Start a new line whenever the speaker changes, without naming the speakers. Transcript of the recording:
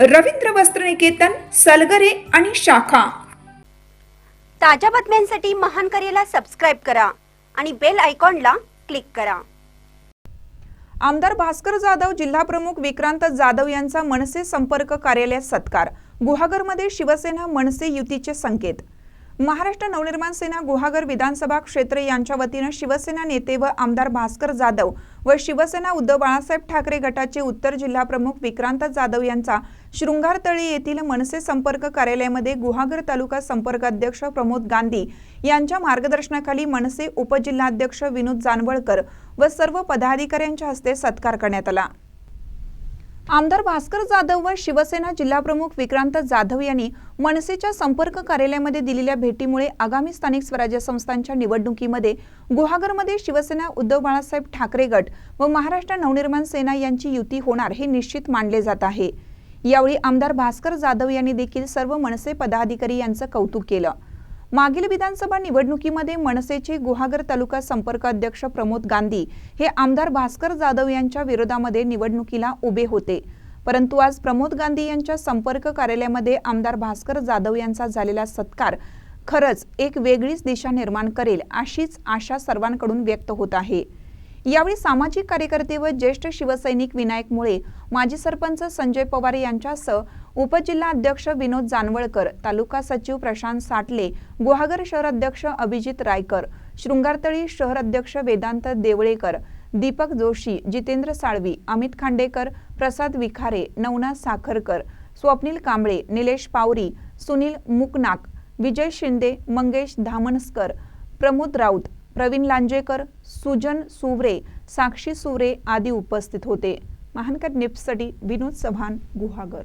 रवींद्र वस्त्रनिकेतन सलगरे आणि शाखा.
ताज्या बातम्यांसाठी महान करेला सबस्क्राईब करा आणि बेल आयकॉनला क्लिक करा.
आमदार भास्कर जाधव जिल्हाप्रमुख विक्रांत जाधव यांचा मनसे संपर्क कार्यालयात सत्कार. गुहागरमध्ये शिवसेना मनसे युतीचे संकेत. महाराष्ट्र नवनिर्माण सेना गुहागर विधानसभा क्षेत्र यांच्या वतीनं शिवसेना नेते व आमदार भास्कर जाधव व शिवसेना उद्धव बाळासाहेब ठाकरे गटाचे उत्तर जिल्हाप्रमुख विक्रांत जाधव यांचा शृंगारतळी येथील मनसे संपर्क कार्यालयामध्ये गुहागर तालुका संपर्क अध्यक्ष प्रमोद गांधी यांच्या मार्गदर्शनाखाली मनसे उपजिल्हाध्यक्ष विनोद जानवळकर व सर्व पदाधिकाऱ्यांच्या हस्ते सत्कार करण्यात आला. आमदार भास्कर जाधव व शिवसेना जिल्हाप्रमुख विक्रांत जाधव यांनी मनसेच्या संपर्क कार्यालयामध्ये दिलेल्या भेटीमुळे आगामी स्थानिक स्वराज्य संस्थांच्या निवडणुकीमध्ये गुहागरमध्ये शिवसेना उद्धव बाळासाहेब ठाकरे गट व महाराष्ट्र नवनिर्माण सेना यांची युती होणार हे निश्चित मानले जात आहे. यावेळी आमदार भास्कर जाधव यांनी देखील सर्व मनसे पदाधिकारी यांचं कौतुक केलं. मागील विधानसभा निवडणुकीमध्ये मनसेचे गुहागर तालुका संपर्क अध्यक्ष प्रमोद गांधी हे आमदार भास्कर जाधव यांच्या विरोधामध्ये निवडणुकीला उभे होते. परंतु आज प्रमोद गांधी यांच्या संपर्क कार्यालयामध्ये आमदार भास्कर जाधव यांचा झालेला सत्कार खरंच एक वेगळीच दिशा निर्माण करेल अशीच आशा सर्वांकडून व्यक्त होत आहे. यावेळी सामाजिक कार्यकर्ते व ज्येष्ठ शिवसैनिक विनायक मुळे माजी सरपंच संजय पवार यांच्यासह उपजिल्हा अध्यक्ष विनोद जानवळकर तालुका सचिव प्रशांत साटले गुहागर शहर अध्यक्ष अभिजित रायकर शृंगारतळी शहर अध्यक्ष वेदांत देवळेकर दीपक जोशी जितेंद्र साळवी अमित खांडेकर प्रसाद विखारे नवनाथ साखरकर स्वप्नील कांबळे निलेश पावरी सुनील मुकनाक विजय शिंदे मंगेश धामणस्कर प्रमोद राऊत प्रवीण लांजेकर सुजन सुवरे साक्षी सुवरे आदी उपस्थित होते. महानकर निप्ससाठी विनोद चव्हाण गुहागर.